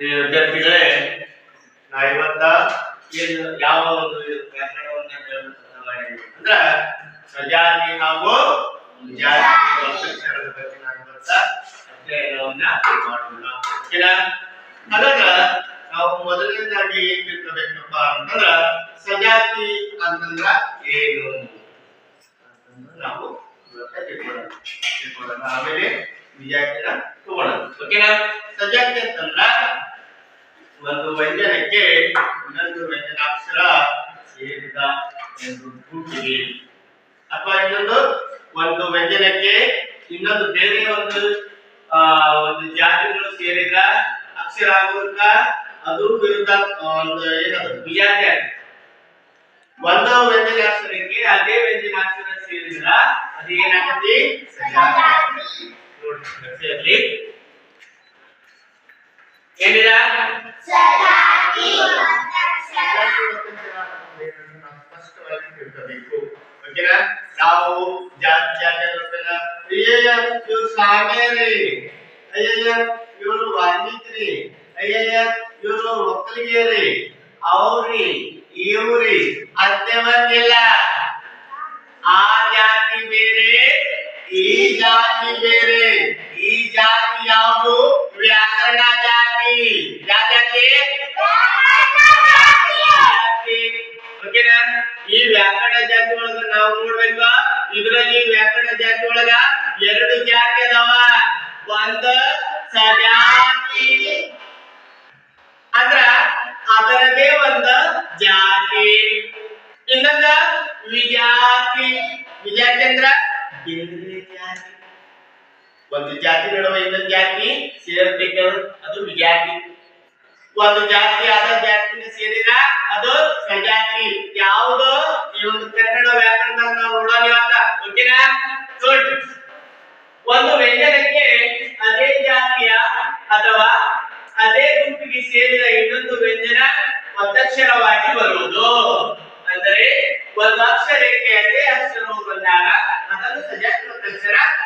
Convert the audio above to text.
ವಿದ್ಯಾರ್ಥಿಗಳೇ ನಾ ಇವತ್ತ ಯಾವ ಒಂದು ವ್ಯಾಕರಣವನ್ನ ಅಂದ್ರೆ ಸಜಾತಿ ಹಾಗೂ ಬಗ್ಗೆ ನಾನು ಇವತ್ತ ಅಧ್ಯಯನವನ್ನ ಮಾಡೋಣ ಹಾಗಾದ್ರ ನಾವು ಮೊದಲನೇದಾಗಿ ಏನ್ ತಿಳ್ಕೋಬೇಕಪ್ಪ ಅಂತಂದ್ರ ಸಜಾತಿ ಅಂತಂದ್ರ ಏನು? ಅಂತಂದ್ರೆ ನಾವು ಇವತ್ತ ತಿಳ್ಕೊಳ್ಳೋಣ ತಿಳ್ಕೊಳ್ಳೋಣ ಆಮೇಲೆ ವಿಜಾತಿನ ತಗೊಳ್ಳೋದು. ಓಕೆನಾ ಸಜಾತಿ ಅಂತಂದ್ರ ಒಂದು ವ್ಯಂಜನಕ್ಕೆ ಇನ್ನೊಂದು ವ್ಯಂಜನಾಕ್ಷರ ಸೇರಿದ ಎಂದು ಗುಂಪಿಗೆ ಅಥವಾ ಇನ್ನೊಂದು ಒಂದು ವ್ಯಂಜನಕ್ಕೆ ಇನ್ನೊಂದು ಬೇರೆ ಒಂದು ಆ, ಒಂದು ಜಾತಿಗಳು ಸೇರಿದ ಅಕ್ಷರ ಆಗುವಂತ ಅದು ವಿರುದ್ಧ ಒಂದು ಏನದು? ವಿಜಾತಿ ಆಗಿದೆ. ಒಂದು ವ್ಯಂಜನಾಕ್ಷರಕ್ಕೆ ಅದೇ ವ್ಯಂಜನಾಕ್ಷರ ಸೇರಿದ್ರ ಅದು ಕಕ್ಷೆಯಲ್ಲಿ ಏನಿಲ್ಲ ಸ್ಪಷ್ಟವಾಗಿ ತಿಳ್ಕೋಬೇಕು ಓಕೆನಾ ನಾವು ಜಾತಿ ಜಾತಿಗಳನ್ನ ಅಯ್ಯಯ್ಯ ಇವ್ರು ಸಾಮೇರಿ ಅಯ್ಯಯ್ಯ ಇವರು ವಾಲ್ಮೀಕಿ ಅಯ್ಯಯ್ಯ ಇವರು ಒಕ್ಕಲಿಗೇರಿ ಅವ್ರಿ ಇವ್ರಿ ಅಂತೇವಂಗಿಲ್ಲ ಆ ಜಾತಿ ಬೇರೆ, ಈ ಜಾತಿ ಬೇರೆ. ಓಕೆನಾ? ಈ ವ್ಯಾಕರಣ ಜಾತಿ ಒಳಗ ನಾವು ನೋಡ್ಬೇಕು ಇದ್ರಲ್ಲಿ ವ್ಯಾಕರಣ ಜಾತಿ ಒಳಗ ಎರಡು ಜಾತಿ ಅದಾವ. ಒಂದ ಸಜಾತಿ. ಅಂದ್ರ ಅದರದೇ ಒಂದ ಜಾತಿ. ಇನ್ನೊಂದ ವಿಜಾತಿ. ವಿಜಾತಿ ಅಂದ್ರ ಜಾತಿ. ಒಂದು ಜಾತಿ ನಡುವೆ ಇನ್ನೊಂದು ಜಾತಿ? ವಿಜಾತಿ ಒಂದು ಜಾತಿ ಆದ ಜಾತಿನ ಸೇರಿದ ಅದು ಸಜಾತಿ. ಯಾವುದು? ಈ ಒಂದು ಕನ್ನಡ ವ್ಯಾಕರಣದಾಗ ನಾವು ಒಂದು ವ್ಯಂಜನಕ್ಕೆ ಅದೇ ಜಾತಿಯ ಅಥವಾ ಅದೇ ಗುಂಪಿಗೆ ಸೇರಿದ ಇನ್ನೊಂದು ವ್ಯಂಜನ ಒತ್ತಕ್ಷರವಾಗಿ ಬರುವುದು. ಅಂದರೆ ಒಂದು ಅಕ್ಷರಕ್ಕೆ ಅದೇ ಅಕ್ಷರವು ಬಂದಾಗ ಅದನ್ನು ಸಜಾತಿ ಒತ್ತಕ್ಷರ